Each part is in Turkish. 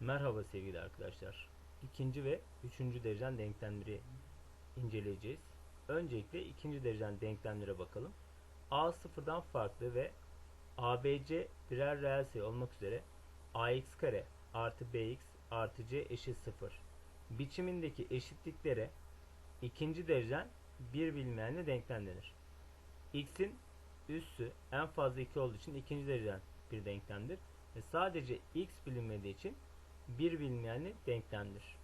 Merhaba sevgili arkadaşlar. İkinci ve üçüncü derecen denklemleri inceleyeceğiz. Öncelikle ikinci derecen denklemlere bakalım. A sıfırdan farklı ve ABC birer reel sayı olmak üzere ax kare artı bx artı c eşit sıfır. Biçimindeki eşitliklere ikinci derecen bir bilinmeyenle denklem denir. x'in üssü en fazla 2 olduğu için ikinci derecen bir denklemdir. Ve sadece x bilinmediği için bir bilinmeyenli denklemdir.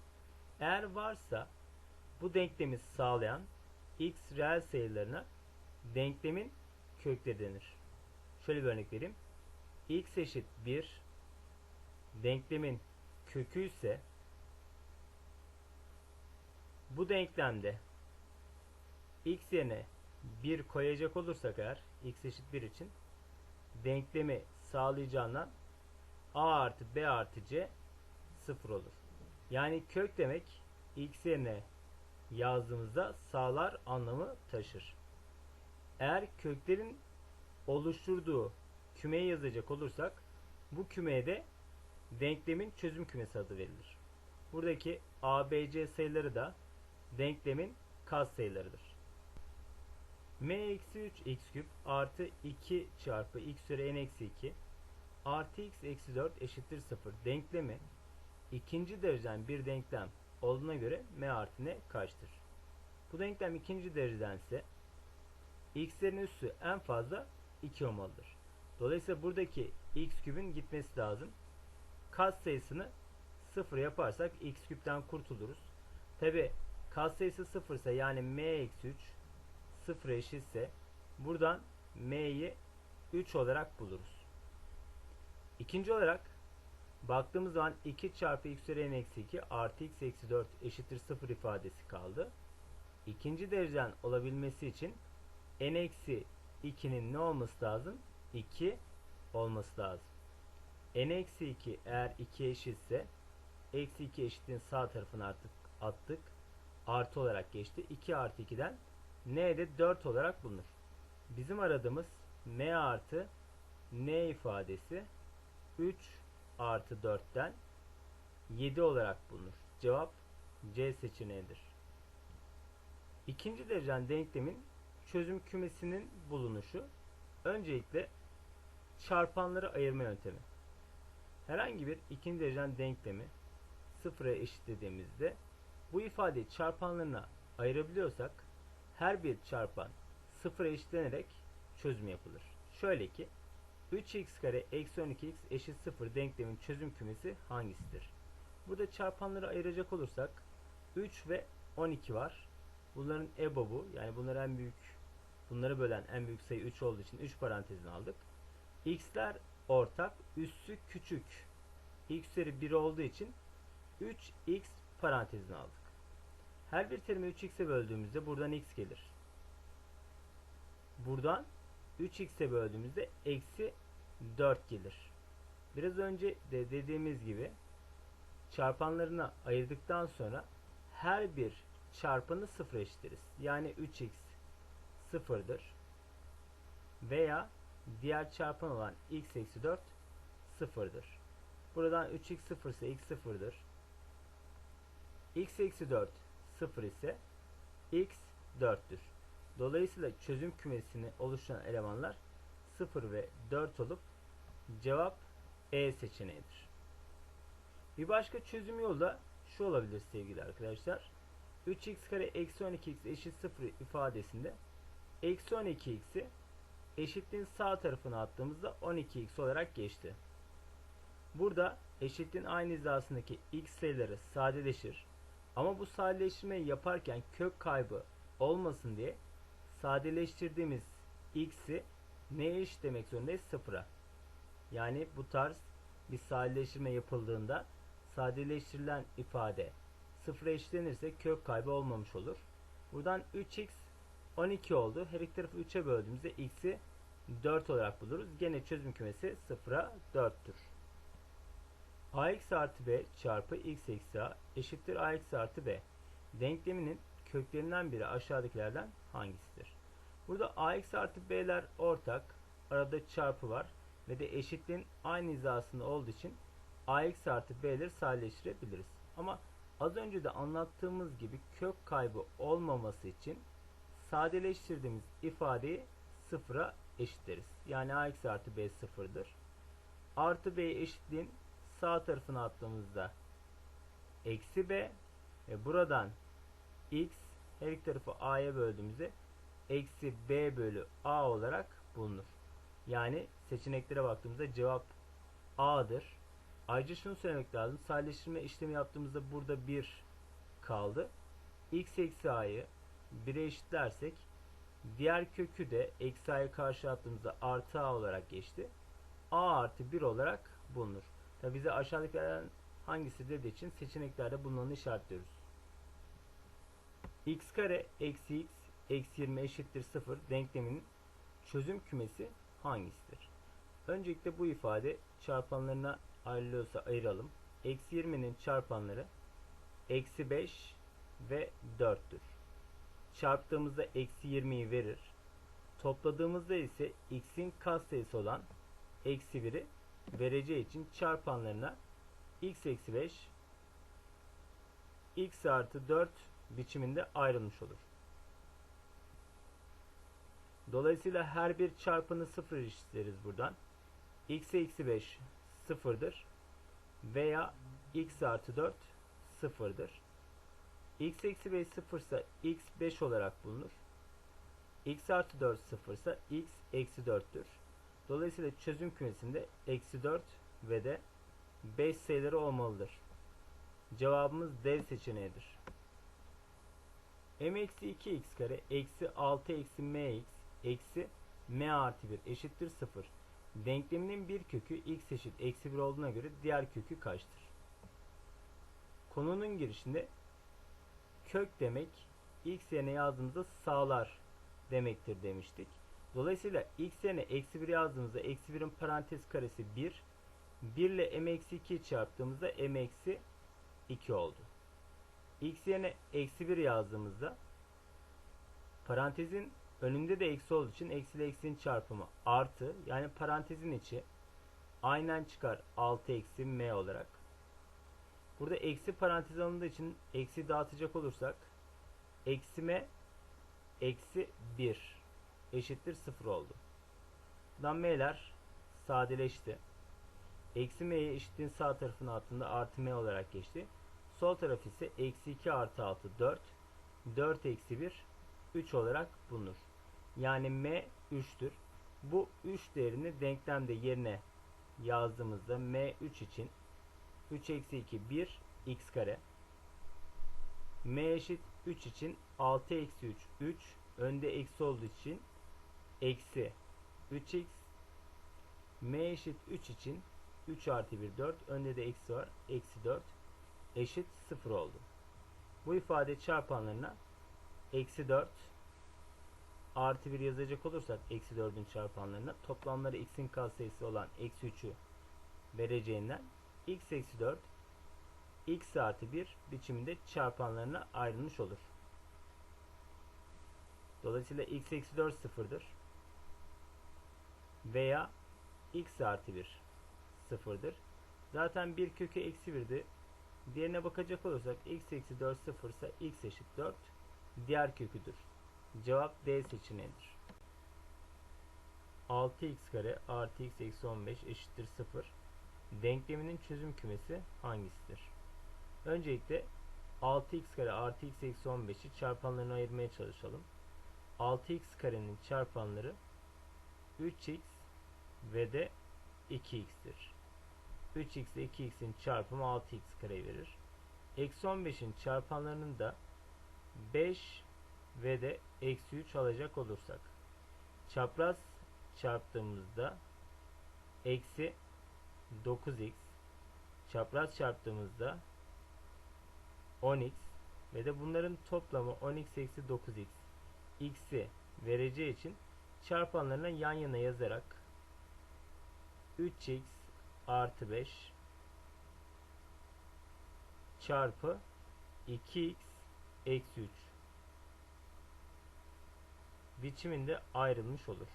Eğer varsa bu denklemi sağlayan x reel sayılarına denklemin kökleri denir. Şöyle bir örnek vereyim. x eşit 1 denklemin kökü ise bu denklemde x yerine 1 koyacak olursak eğer x eşit 1 için denklemi sağlayacağından a artı b artı c 0 olur. Yani kök demek x yerine yazdığımızda sağlar anlamı taşır. Eğer köklerin oluşturduğu kümeyi yazacak olursak bu kümeye de denklemin çözüm kümesi adı verilir. Buradaki a, b, c sayıları da denklemin kas sayılarıdır. m eksi 3 x küp artı 2 çarpı x üzeri n eksi 2 artı x eksi 4 eşittir 0 denklemi ikinci dereceden bir denklem olduğuna göre m artı n kaçtır? Bu denklem ikinci dereceden ise x'lerin üssü en fazla 2 olmalıdır. Dolayısıyla buradaki x küpün gitmesi lazım. Kat sayısını 0 yaparsak x küpten kurtuluruz. Tabi kat sayısı 0 ise yani m eksi 3 0 eşitse buradan m'yi 3 olarak buluruz. İkinci olarak baktığımız zaman 2 çarpı x üzeri n eksi 2 artı x eksi 4 eşittir 0 ifadesi kaldı. İkinci dereceden olabilmesi için n eksi 2'nin ne olması lazım? 2 olması lazım. n eksi 2 eğer 2 eşitse eksi 2 eşitliğin sağ tarafını artık attık. Artı olarak geçti. 2 artı 2'den n de 4 olarak bulunur. Bizim aradığımız m artı n ifadesi 3 artı 4'ten 7 olarak bulunur. Cevap C seçeneğidir. İkinci derecen denklemin çözüm kümesinin bulunuşu öncelikle çarpanları ayırma yöntemi. Herhangi bir ikinci derecen denklemi sıfıra eşitlediğimizde bu ifadeyi çarpanlarına ayırabiliyorsak her bir çarpan sıfıra eşitlenerek çözüm yapılır. Şöyle ki 3x kare eksi 12x eşit 0 denklemin çözüm kümesi hangisidir? Burada çarpanları ayıracak olursak 3 ve 12 var. Bunların EBOB'u yani bunlar en büyük bunları bölen en büyük sayı 3 olduğu için 3 parantezini aldık. X'ler ortak, üssü küçük. X üzeri 1 olduğu için 3x parantezini aldık. Her bir terimi 3x'e böldüğümüzde buradan x gelir. Buradan 3x'e böldüğümüzde eksi 4 gelir. Biraz önce de dediğimiz gibi çarpanlarına ayırdıktan sonra her bir çarpanı sıfır eşitleriz. Yani 3x sıfırdır. Veya diğer çarpan olan x eksi 4 sıfırdır. Buradan 3x sıfır ise x sıfırdır. x eksi 4 sıfır ise x 4'tür. Dolayısıyla çözüm kümesini oluşturan elemanlar 0 ve 4 olup cevap E seçeneğidir. Bir başka çözüm yolu da şu olabilir sevgili arkadaşlar. 3x kare eksi 12x eşit 0 ifadesinde eksi 12x'i eşitliğin sağ tarafına attığımızda 12x olarak geçti. Burada eşitliğin aynı hizasındaki x sayıları sadeleşir. Ama bu sadeleştirmeyi yaparken kök kaybı olmasın diye sadeleştirdiğimiz x'i neye eşit demek zorundayız? Sıfıra. Yani bu tarz bir sadeleştirme yapıldığında sadeleştirilen ifade sıfıra eşitlenirse kök kaybı olmamış olur. Buradan 3x 12 oldu. Her iki tarafı 3'e böldüğümüzde x'i 4 olarak buluruz. Gene çözüm kümesi sıfıra 4'tür. ax artı b çarpı x eksi a eşittir ax artı b. Denkleminin köklerinden biri aşağıdakilerden hangisidir? Burada ax artı b'ler ortak. Arada çarpı var. Ve de eşitliğin aynı hizasında olduğu için ax artı b'leri sadeleştirebiliriz. Ama az önce de anlattığımız gibi kök kaybı olmaması için sadeleştirdiğimiz ifadeyi sıfıra eşitleriz. Yani ax artı b sıfırdır. Artı b'ye eşitliğin sağ tarafına attığımızda eksi b ve buradan x her iki tarafı a'ya böldüğümüzde eksi b bölü a olarak bulunur. Yani seçeneklere baktığımızda cevap a'dır. Ayrıca şunu söylemek lazım. Sadeleştirme işlemi yaptığımızda burada 1 kaldı. x eksi a'yı 1'e eşitlersek diğer kökü de eksi a'ya karşı attığımızda artı a olarak geçti. a artı 1 olarak bulunur. Tabi bize aşağıdakilerden hangisi dediği için seçeneklerde bulunanı işaretliyoruz. X kare eksi x eksi 20 eşittir 0 denkleminin çözüm kümesi hangisidir? Öncelikle bu ifade çarpanlarına ayrılıyorsa ayıralım. Eksi 20'nin çarpanları eksi 5 ve 4'tür. Çarptığımızda eksi 20'yi verir. Topladığımızda ise x'in katsayısı olan eksi 1'i vereceği için çarpanlarına x eksi 5 x artı 4 biçiminde ayrılmış olur. Dolayısıyla her bir çarpanı sıfır eşitleriz buradan. x eksi 5 sıfırdır. Veya x artı 4 sıfırdır. x eksi 5 sıfırsa x 5 olarak bulunur. x artı 4 sıfırsa x eksi 4'tür. Dolayısıyla çözüm kümesinde eksi 4 ve de 5 sayıları olmalıdır. Cevabımız D seçeneğidir. M eksi 2x kare eksi 6 eksi mx eksi m artı 1 eşittir 0. Denkleminin bir kökü x eşit eksi 1 olduğuna göre diğer kökü kaçtır? Konunun girişinde kök demek x yerine yazdığımızda sağlar demektir demiştik. Dolayısıyla x yerine eksi 1 yazdığımızda eksi 1'in parantez karesi 1. 1 ile m eksi 2 çarptığımızda m eksi 2 oldu. X yerine eksi 1 yazdığımızda parantezin önünde de eksi olduğu için eksi ile eksinin çarpımı artı yani parantezin içi aynen çıkar 6 eksi m olarak. Burada eksi parantez alındığı için eksi dağıtacak olursak eksi m eksi 1 eşittir 0 oldu. Buradan m'ler sadeleşti. Eksi m'ye eşitliğin sağ tarafına attığında artı m olarak geçti. Sol taraf ise eksi 2 artı 6 4. 4 eksi 1 3 olarak bulunur. Yani m 3'tür. Bu 3 değerini denklemde yerine yazdığımızda m 3 için 3 eksi 2 1 x kare m eşit 3 için 6 eksi 3 3 önde eksi olduğu için eksi 3x m eşit 3 için 3 artı 1 4 önde de eksi var eksi 4 eşit 0 oldu. Bu ifade çarpanlarına eksi 4 artı 1 yazacak olursak eksi 4'ün çarpanlarına toplamları x'in katsayısı olan eksi 3'ü vereceğinden x eksi 4 x artı 1 biçiminde çarpanlarına ayrılmış olur. Dolayısıyla x eksi 4 sıfırdır. Veya x artı 1 sıfırdır. Zaten bir kökü eksi 1'di. Diğerine bakacak olursak x eksi 4 sıfırsa x eşit 4 diğer köküdür. Cevap D seçeneğidir. 6x kare artı x eksi 15 eşittir 0. Denkleminin çözüm kümesi hangisidir? Öncelikle 6x kare artı x eksi 15'i çarpanlarına ayırmaya çalışalım. 6x karenin çarpanları 3x ve de 2x'tir. 3x ile 2x'in çarpımı 6x kare verir. Eksi 15'in çarpanlarının da 5 ve de eksi 3 alacak olursak çapraz çarptığımızda eksi 9x çapraz çarptığımızda 10x ve de bunların toplamı 10x eksi 9x x'i vereceği için çarpanlarına yan yana yazarak 3x artı 5 çarpı 2x eksi 3 biçiminde ayrılmış olur.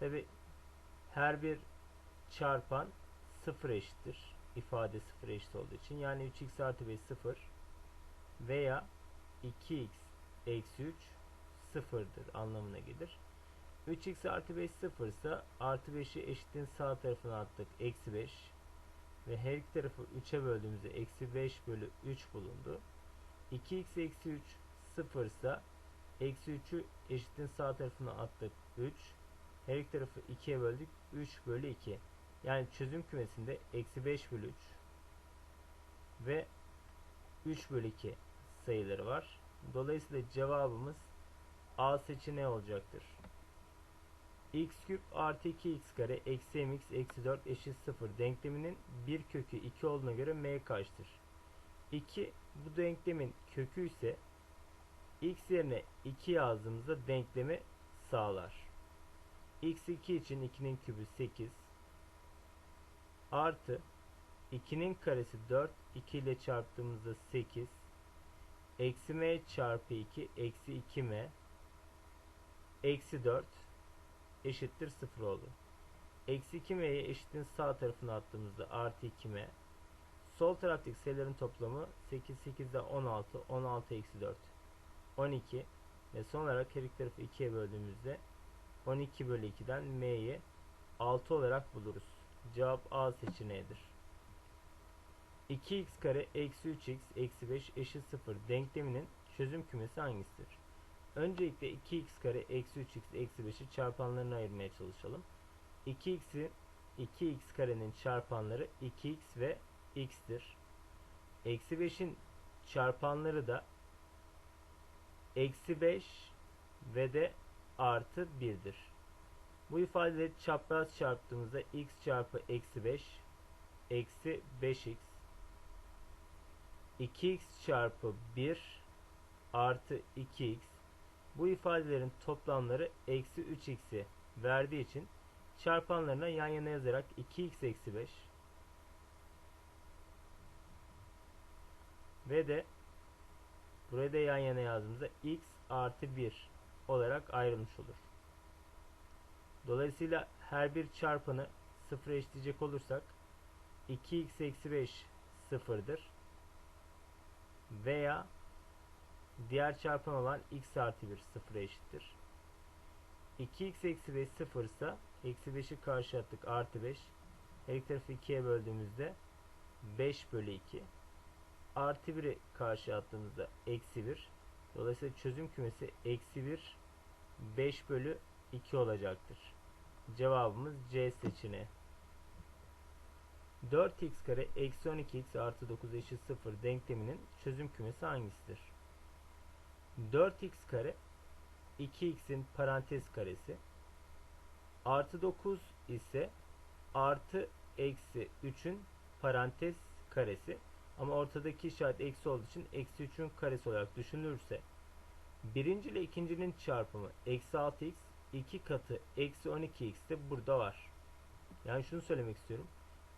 Tabi her bir çarpan 0 eşittir. İfade 0 eşit olduğu için. Yani 3x artı 5 0 veya 2x eksi 3 sıfırdır anlamına gelir. 3x artı 5 sıfır ise artı 5'i eşitliğin sağ tarafına attık. Eksi 5 ve her iki tarafı 3'e böldüğümüzde eksi 5 bölü 3 bulundu. 2x eksi 3 sıfır ise eksi 3'ü eşitliğin sağ tarafına attık. 3 her iki tarafı 2'ye böldük. 3 bölü 2. Yani çözüm kümesinde eksi 5 bölü 3 ve 3 bölü 2 sayıları var. Dolayısıyla cevabımız A seçeneği olacaktır. X küp artı 2x kare eksi mx eksi 4 eşit 0 denkleminin bir kökü 2 olduğuna göre m kaçtır? 2 bu denklemin kökü ise x yerine 2 yazdığımızda denklemi sağlar. x2 için 2'nin kübü 8 artı 2'nin karesi 4 2 ile çarptığımızda 8 eksi m çarpı 2 eksi 2m eksi 4 eşittir 0 oldu. Eksi 2m'yi eşitliğin sağ tarafına attığımızda artı 2m sol taraftaki sayıların toplamı 8 8'de 16 16 eksi 4 12 ve son olarak her iki tarafı 2'ye böldüğümüzde 12 bölü 2'den m'yi 6 olarak buluruz. Cevap A seçeneğidir. 2x kare eksi 3x eksi 5 eşit 0 denkleminin çözüm kümesi hangisidir? Öncelikle 2x kare eksi 3x eksi 5'i çarpanlarına ayırmaya çalışalım. 2x'i 2x karenin çarpanları 2x ve x'tir. Eksi 5'in çarpanları da eksi 5 ve de artı 1'dir. Bu ifadeleri çapraz çarptığımızda x çarpı eksi 5 eksi 5x 2x çarpı 1 artı 2x bu ifadelerin toplamları eksi 3x'i verdiği için çarpanlarına yan yana yazarak 2x eksi 5 ve de buraya da yan yana yazdığımızda x artı 1 olarak ayrılmış olur. Dolayısıyla her bir çarpanı sıfıra eşitleyecek olursak 2x eksi 5 sıfırdır. Veya diğer çarpan olan x artı 1 sıfıra eşittir. 2x eksi 5 sıfır ise eksi 5'i karşı attık artı 5. Her iki tarafı 2'ye böldüğümüzde 5 bölü 2. Artı 1'i karşı attığımızda eksi 1. Dolayısıyla çözüm kümesi eksi 1 5 bölü 2 olacaktır. Cevabımız C seçeneği. 4x kare eksi 12x artı 9 eşit 0 denkleminin çözüm kümesi hangisidir? 4x kare 2x'in parantez karesi artı 9 ise artı eksi 3'ün parantez karesi ama ortadaki işaret eksi olduğu için eksi 3'ün karesi olarak düşünülürse birinci ile ikincinin çarpımı eksi 6x 2 katı eksi 12x de burada var. Yani şunu söylemek istiyorum.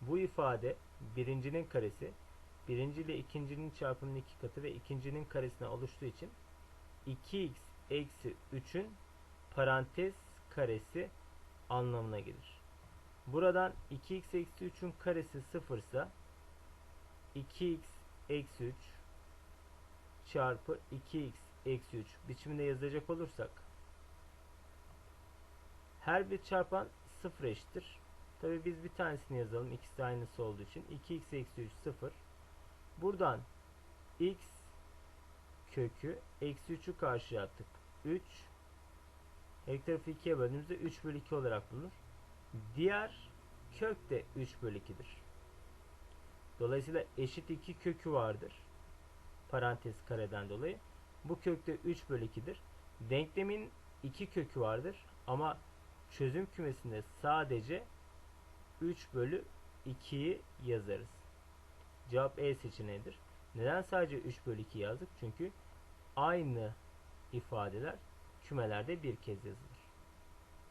Bu ifade birincinin karesi birinci ile ikincinin çarpımının 2 katı ve ikincinin karesine oluştuğu için 2x eksi 3'ün parantez karesi anlamına gelir. Buradan 2x eksi 3'ün karesi 0 ise 2x eksi 3 çarpı 2x eksi 3 biçiminde yazacak olursak her bir çarpan 0 eşittir. Tabi biz bir tanesini yazalım. İkisi aynısı olduğu için. 2x eksi 3 0. Buradan x kökü eksi 3'ü karşıya attık. 3 her tarafı 2'ye böldüğümüzde 3 bölü 2 olarak bulunur. Diğer kök de 3 bölü 2'dir. Dolayısıyla eşit 2 kökü vardır. Parantez kareden dolayı. Bu kökte 3 bölü 2'dir. Denklemin 2 kökü vardır. Ama çözüm kümesinde sadece 3 bölü 2'yi yazarız. Cevap E seçeneğidir. Neden sadece 3 bölü 2 yazdık? Çünkü aynı ifadeler kümelerde bir kez yazılır.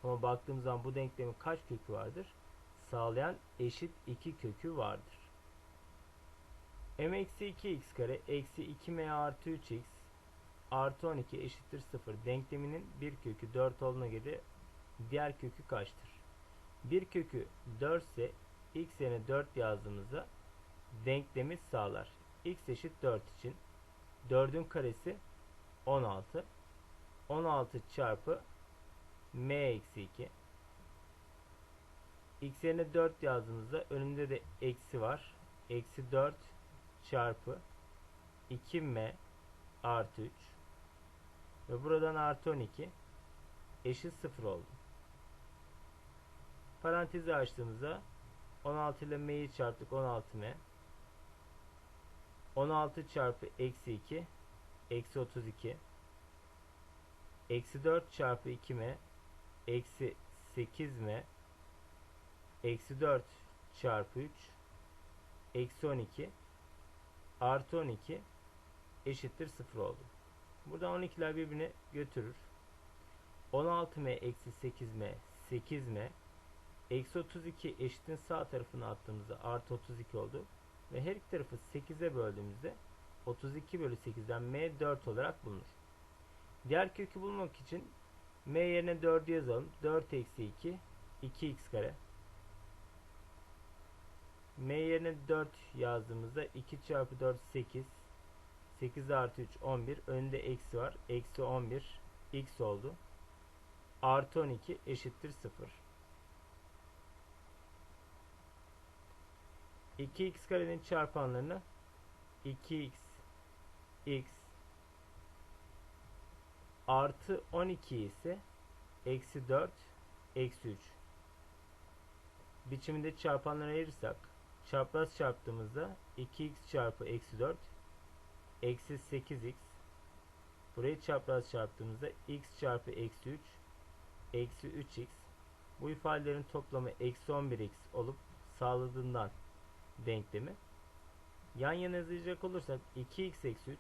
Ama baktığımız zaman bu denklemin kaç kökü vardır? Sağlayan eşit 2 kökü vardır. m eksi 2x kare eksi 2m artı 3x artı 12 eşittir 0 denkleminin bir kökü 4 olduğuna göre diğer kökü kaçtır? Bir kökü 4 ise x yerine 4 yazdığımızda denklemi sağlar. X eşit 4 için 4'ün karesi 16. 16 çarpı m eksi 2. x yerine 4 yazdığımızda önünde de eksi var. Eksi 4 çarpı 2m artı 3 ve buradan artı 12 eşit 0 oldu. Parantezi açtığımızda 16 ile m'yi çarptık 16m 16 çarpı eksi 2 eksi 32 eksi 4 çarpı 2m eksi 8m eksi 4 çarpı 3 eksi 12 artı 12 eşittir 0 oldu. Burada 12'ler birbirini götürür. 16m eksi 8m 8m eksi 32 eşitin sağ tarafına attığımızda artı 32 oldu. Ve her iki tarafı 8'e böldüğümüzde 32 bölü 8'den m 4 olarak bulunur. Diğer kökü bulmak için m yerine 4'ü yazalım. 4 eksi 2 2x kare. m yerine 4 yazdığımızda 2 çarpı 4 8 8 artı 3 11 önünde eksi var. Eksi 11 x oldu. Artı 12 eşittir 0. 2x karenin çarpanlarını 2x x artı 12 ise eksi 4 eksi 3 biçiminde çarpanları ayırırsak çapraz çarptığımızda 2x çarpı eksi 4 eksi 8x burayı çapraz çarptığımızda x çarpı eksi 3 eksi 3x bu ifadelerin toplamı eksi 11x olup sağladığından denklemi yan yana yazılacak olursak 2x eksi 3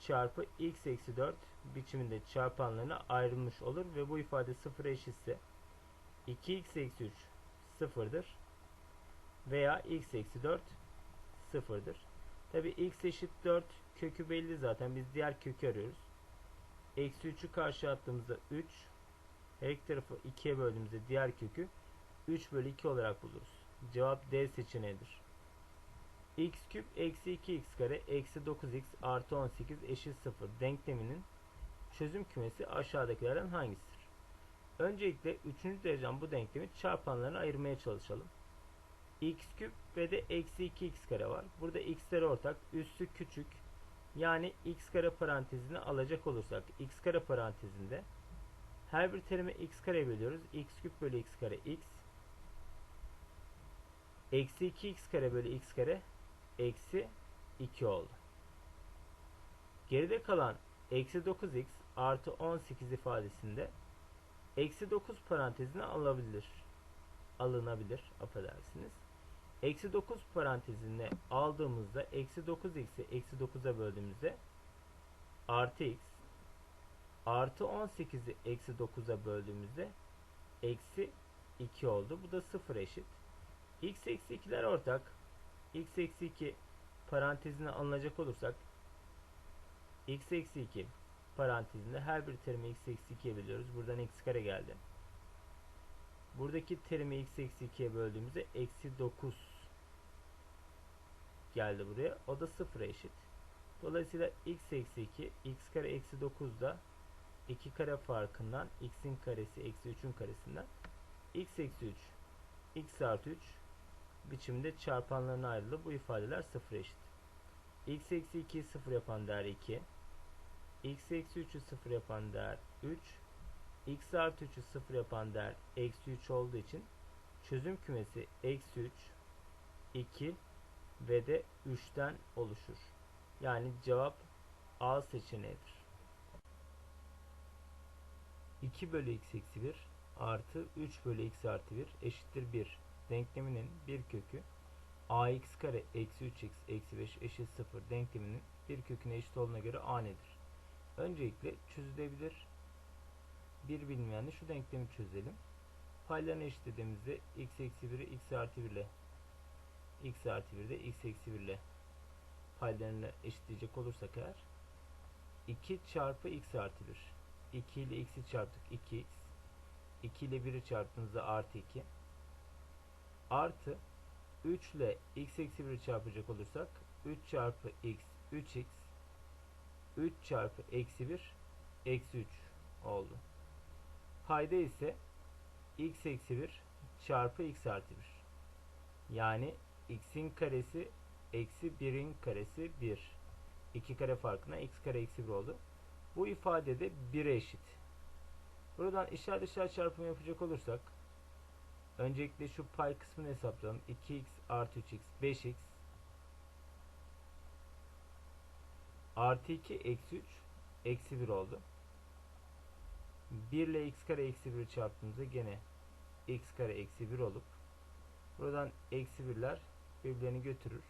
çarpı x eksi 4 biçiminde çarpanlarına ayrılmış olur ve bu ifade sıfıra eşitse 2x eksi 3 sıfırdır veya x eksi 4 sıfırdır. Tabi x eşit 4 kökü belli zaten biz diğer kökü arıyoruz. Eksi 3'ü karşı attığımızda 3 her iki tarafı 2'ye böldüğümüzde diğer kökü 3 bölü 2 olarak buluruz. Cevap D seçeneğidir. x küp eksi 2x kare eksi 9x artı 18 eşit 0 denkleminin çözüm kümesi aşağıdakilerden hangisidir? Öncelikle 3. dereceden bu denklemi çarpanlarına ayırmaya çalışalım. x küp ve de eksi 2x kare var. Burada x'ler ortak. Üstü küçük. Yani x kare parantezini alacak olursak x kare parantezinde her bir terime x kare bölüyoruz. x küp bölü x kare x Eksi 2x kare bölü x kare eksi 2 oldu. Geride kalan eksi 9x artı 18 ifadesinde eksi 9 parantezine alabilir. Alınabilir. Affedersiniz. Eksi 9 parantezine aldığımızda eksi 9x'i eksi 9'a böldüğümüzde artı x artı 18'i eksi 9'a böldüğümüzde eksi 2 oldu. Bu da 0 eşit x eksi 2'ler ortak. x eksi 2 parantezine alınacak olursak x eksi 2 parantezinde her bir terimi x eksi 2'ye bölüyoruz. Buradan x kare geldi. Buradaki terimi x eksi 2'ye böldüğümüzde eksi 9 geldi buraya. O da 0'a eşit. Dolayısıyla x eksi 2 x kare eksi 9 da 2 kare farkından x'in karesi eksi 3'ün karesinden x eksi 3 x artı 3 biçimde çarpanlarına ayrılır. Bu ifadeler sıfır eşit. x eksi 2'yi sıfır yapan değer 2. x eksi 3'ü sıfır yapan değer 3. x artı 3'ü sıfır yapan değer eksi 3 olduğu için çözüm kümesi eksi 3, 2 ve de 3'ten oluşur. Yani cevap A seçeneğidir. 2 bölü x eksi 1 artı 3 bölü x artı 1 eşittir 1 denkleminin bir kökü ax kare eksi 3x eksi 5 eşit 0 denkleminin bir köküne eşit olduğuna göre a nedir? Öncelikle çözülebilir bir bilmeyenle şu denklemi çözelim. Paylarını eşitlediğimizde x eksi 1'i x artı 1 ile x artı 1 de x eksi 1 ile paylarını eşitleyecek olursak eğer 2 çarpı x artı 1 2 ile x'i çarptık 2x 2 ile 1'i çarptığınızda artı 2 artı 3 ile x eksi 1'i çarpacak olursak 3 çarpı x 3x 3 çarpı eksi 1 eksi 3 oldu. Payda ise x eksi 1 çarpı x artı 1. Yani x'in karesi eksi 1'in karesi 1. 2 kare farkına x kare eksi 1 oldu. Bu ifadede 1'e eşit. Buradan işaret dışarı çarpımı yapacak olursak öncelikle şu pay kısmını hesaplayalım. 2x artı 3x 5x artı 2 eksi 3 eksi 1 oldu. 1 ile x kare eksi 1 çarptığımızda gene x kare eksi 1 olup buradan eksi 1'ler birbirlerini götürür.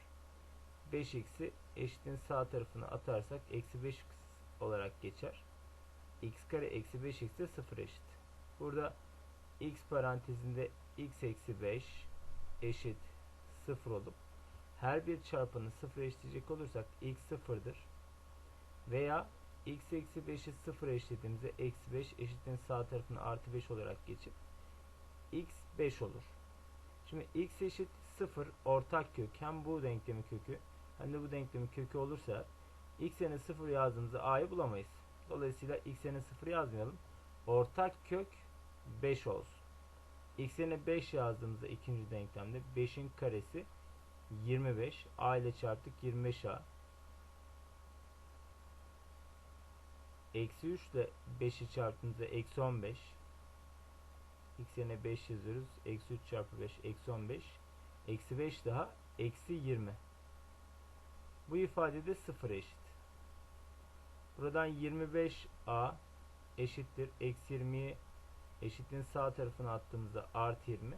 5x'i eşitin sağ tarafına atarsak eksi 5 olarak geçer. x kare eksi 5x de 0 eşit. Burada x parantezinde x eksi 5 eşit 0 olup her bir çarpanı 0 eşitleyecek olursak x 0'dır. Veya x eksi 5'i 0 eşitlediğimizde eksi 5 eşitliğin sağ tarafına artı 5 olarak geçip x 5 olur. Şimdi x eşit 0 ortak kök hem bu denklemin kökü hem de bu denklemin kökü olursa x yerine 0 yazdığımızda a'yı bulamayız. Dolayısıyla x yerine 0 yazmayalım. Ortak kök 5 olsun. X yerine 5 yazdığımızda ikinci denklemde 5'in karesi 25. a ile çarptık 25a. Eksi 3 ile 5'i çarptığımızda eksi 15. x yerine 5 yazıyoruz. Eksi 3 çarpı 5 eksi 15. Eksi 5 daha eksi 20. Bu ifadede 0 eşit. Buradan 25a eşittir. Eksi 20'yi eşitliğin sağ tarafına attığımızda artı 20.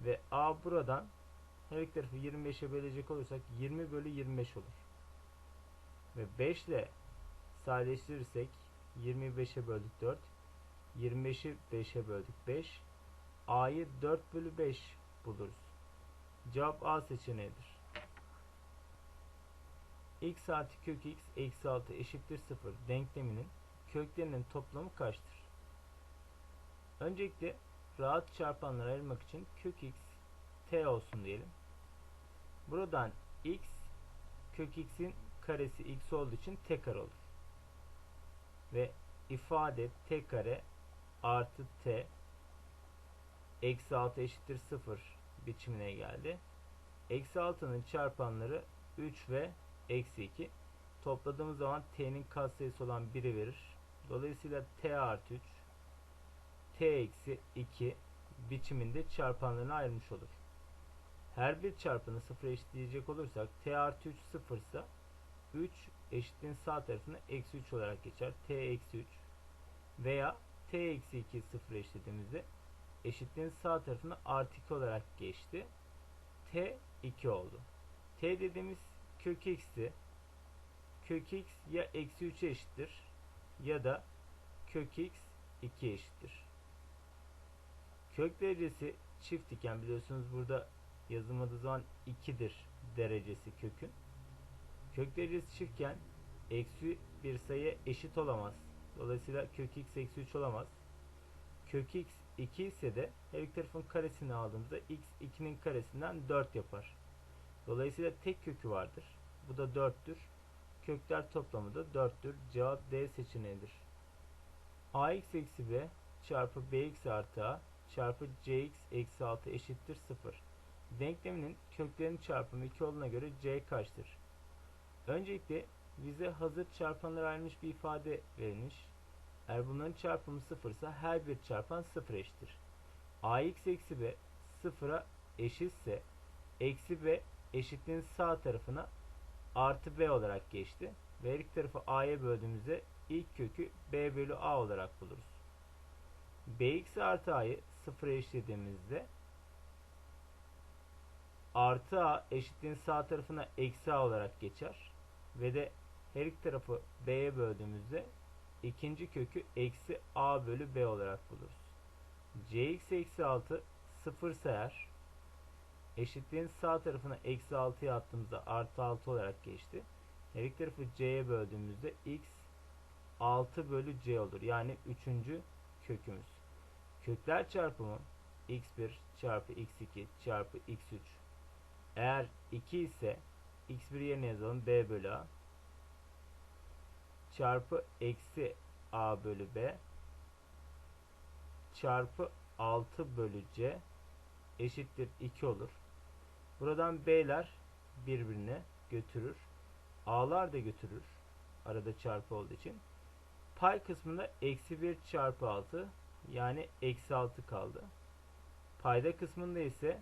Ve a buradan her iki tarafı 25'e bölecek olursak 20 bölü 25 olur. Ve 5 ile sadeleştirirsek 25'e böldük 4. 25'i 5'e böldük 5. A'yı 4 bölü 5 buluruz. Cevap A seçeneğidir. x artı kök x eksi 6 eşittir 0 denkleminin köklerinin toplamı kaçtır? Öncelikle rahat çarpanları ayırmak için kök x t olsun diyelim. Buradan x kök x'in karesi x olduğu için t kare olur. Ve ifade t kare artı t eksi 6 eşittir 0 biçimine geldi. Eksi 6'nın çarpanları 3 ve eksi 2. Topladığımız zaman t'nin katsayısı olan 1'i verir. Dolayısıyla t artı 3 t eksi 2 biçiminde çarpanlarına ayrılmış olur. Her bir çarpanı 0 eşitleyecek olursak t artı 3 0 ise 3 eşitliğin sağ tarafına eksi 3 olarak geçer. t eksi 3 veya t eksi 2 0 eşitlediğimizde eşitliğin sağ tarafına artı 2 olarak geçti. t 2 oldu. t dediğimiz kök x'ti. Kök x ya eksi 3'e eşittir ya da kök x 2 eşittir. Kök derecesi çift iken biliyorsunuz burada yazılmadığı zaman 2'dir derecesi kökün. Kök derecesi çiftken eksi bir sayı eşit olamaz. Dolayısıyla kök x eksi 3 olamaz. Kök x 2 ise de her iki tarafın karesini aldığımızda x 2'nin karesinden 4 yapar. Dolayısıyla tek kökü vardır. Bu da 4'tür. Kökler toplamı da 4'tür. Cevap D seçeneğidir. ax eksi b çarpı bx artı a çarpı cx eksi 6 eşittir 0. Denkleminin köklerinin çarpımı 2 olduğuna göre c kaçtır? Öncelikle bize hazır çarpanlara ayrılmış bir ifade verilmiş. Eğer bunların çarpımı 0 ise her bir çarpan 0 eşittir. ax eksi b 0'a eşitse eksi b eşitliğin sağ tarafına artı b olarak geçti. Ve iki tarafı a'ya böldüğümüzde ilk kökü b bölü a olarak buluruz. bx artı a'yı 0'a eşitlediğimizde artı a eşitliğin sağ tarafına eksi a olarak geçer. Ve de her iki tarafı b'ye böldüğümüzde ikinci kökü eksi a bölü b olarak buluruz. cx eksi 6 sıfır eğer eşitliğin sağ tarafına eksi 6'ya attığımızda artı 6 olarak geçti. Her iki tarafı c'ye böldüğümüzde x 6 bölü c olur. Yani üçüncü kökümüz. Kökler çarpımı x1 çarpı x2 çarpı x3 eğer 2 ise x1 yerine yazalım b bölü a çarpı eksi a bölü b çarpı 6 bölü c eşittir 2 olur. Buradan b'ler birbirine götürür. A'lar da götürür. Arada çarpı olduğu için. Pay kısmında eksi 1 çarpı 6 yani eksi 6 kaldı. Payda kısmında ise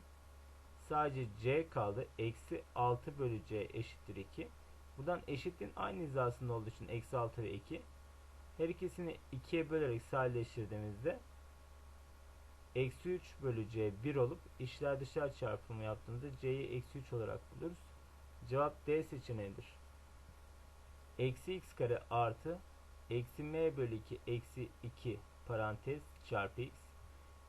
sadece c kaldı. Eksi 6 bölü c eşittir 2. Buradan eşitliğin aynı hizasında olduğu için eksi 6 ve 2. Her ikisini 2'ye bölerek sadeleştirdiğimizde eksi 3 bölü c 1 olup içler dışlar çarpımı yaptığımızda c'yi eksi 3 olarak buluruz. Cevap D seçeneğidir. Eksi x kare artı eksi m bölü 2 eksi 2 parantez çarpı x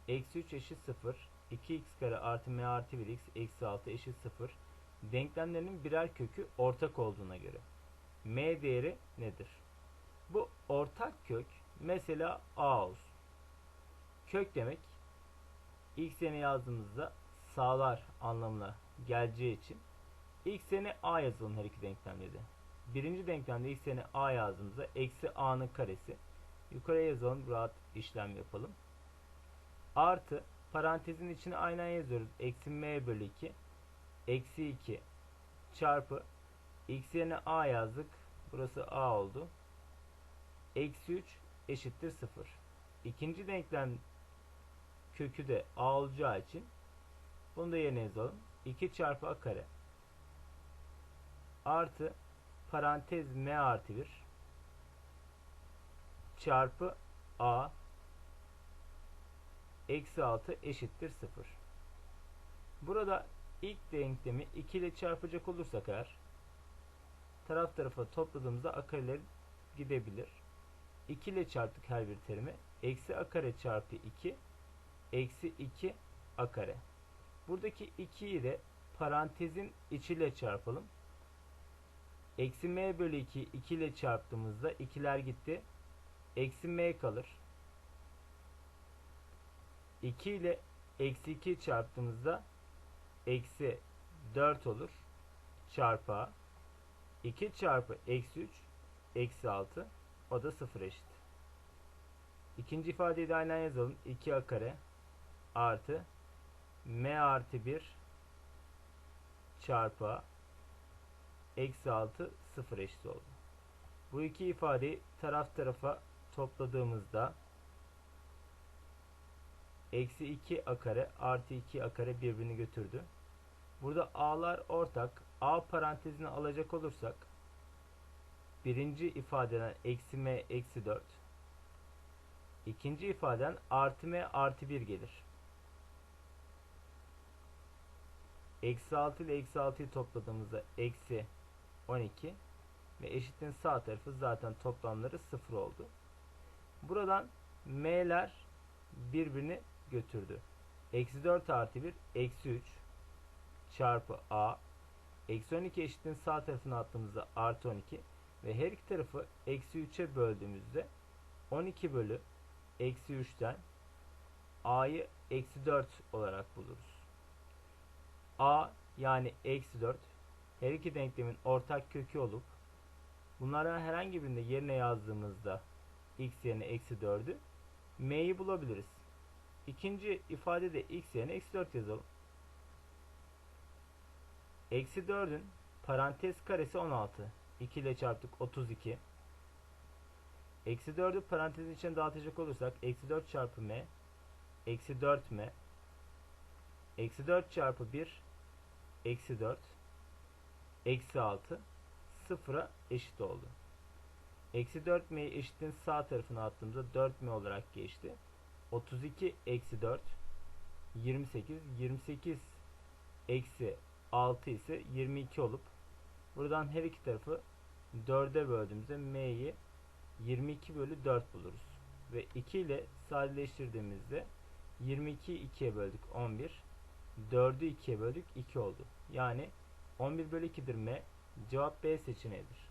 eksi 3 eşit 0 2x kare artı m artı 1x eksi 6 eşit 0 denklemlerinin birer kökü ortak olduğuna göre m değeri nedir? Bu ortak kök mesela a olsun. Kök demek sene yazdığımızda sağlar anlamına geleceği için sene a yazalım her iki denklemde de. Birinci denklemde sene a yazdığımızda eksi a'nın karesi yukarıya yazalım rahat işlem yapalım. Artı parantezin içine aynen yazıyoruz. Eksi m bölü 2 eksi 2 çarpı x yerine a yazdık. Burası a oldu. Eksi 3 eşittir 0. İkinci denklem kökü de a olacağı için bunu da yerine yazalım. 2 çarpı a kare artı parantez m artı 1 çarpı a eksi 6 eşittir 0. Burada ilk denklemi 2 ile çarpacak olursak eğer taraf tarafa topladığımızda a kareler gidebilir. 2 ile çarptık her bir terimi. Eksi a kare çarpı 2 eksi 2 a kare. Buradaki 2'yi de parantezin içiyle çarpalım. Eksi m bölü 2 2 ile çarptığımızda 2'ler gitti. Eksi m kalır. 2 ile eksi 2 çarptığımızda eksi 4 olur. Çarpı a. 2 çarpı eksi 3 eksi 6 o da 0 eşit. İkinci ifadeyi de aynen yazalım. 2a kare artı m artı 1 çarpı eksi 6 0 eşit oldu. Bu iki ifadeyi taraf tarafa topladığımızda eksi 2 a kare artı 2 a kare birbirini götürdü. Burada a'lar ortak. a parantezini alacak olursak birinci ifadeden eksi m eksi 4 ikinci ifaden artı m artı 1 gelir. Eksi 6 ile eksi 6'yı topladığımızda eksi 12 ve eşitin sağ tarafı zaten toplamları 0 oldu. Buradan m'ler birbirini götürdü. Eksi 4 artı 1 eksi 3 çarpı a eksi 12 eşitin sağ tarafına attığımızda artı 12 ve her iki tarafı eksi 3'e böldüğümüzde 12 bölü eksi 3'ten a'yı eksi 4 olarak buluruz. a yani eksi 4 her iki denklemin ortak kökü olup bunlardan herhangi birinde yerine yazdığımızda x yerine eksi 4'ü m'yi bulabiliriz. İkinci ifadede x yerine eksi 4 yazalım. Eksi 4'ün parantez karesi 16. 2 ile çarptık 32. Eksi 4'ü parantezin içine dağıtacak olursak eksi 4 çarpı m eksi 4m eksi 4 çarpı 1 eksi 4 eksi 6 sıfıra eşit oldu. Eksi 4m'yi eşitin sağ tarafına attığımızda 4m olarak geçti. 32 eksi 4 28 28 eksi 6 ise 22 olup buradan her iki tarafı 4'e böldüğümüzde m'yi 22 bölü 4 buluruz. Ve 2 ile sadeleştirdiğimizde 22'yi 2'ye böldük 11. 4'ü 2'ye böldük 2 oldu. Yani 11 bölü 2'dir m. Cevap B seçeneğidir.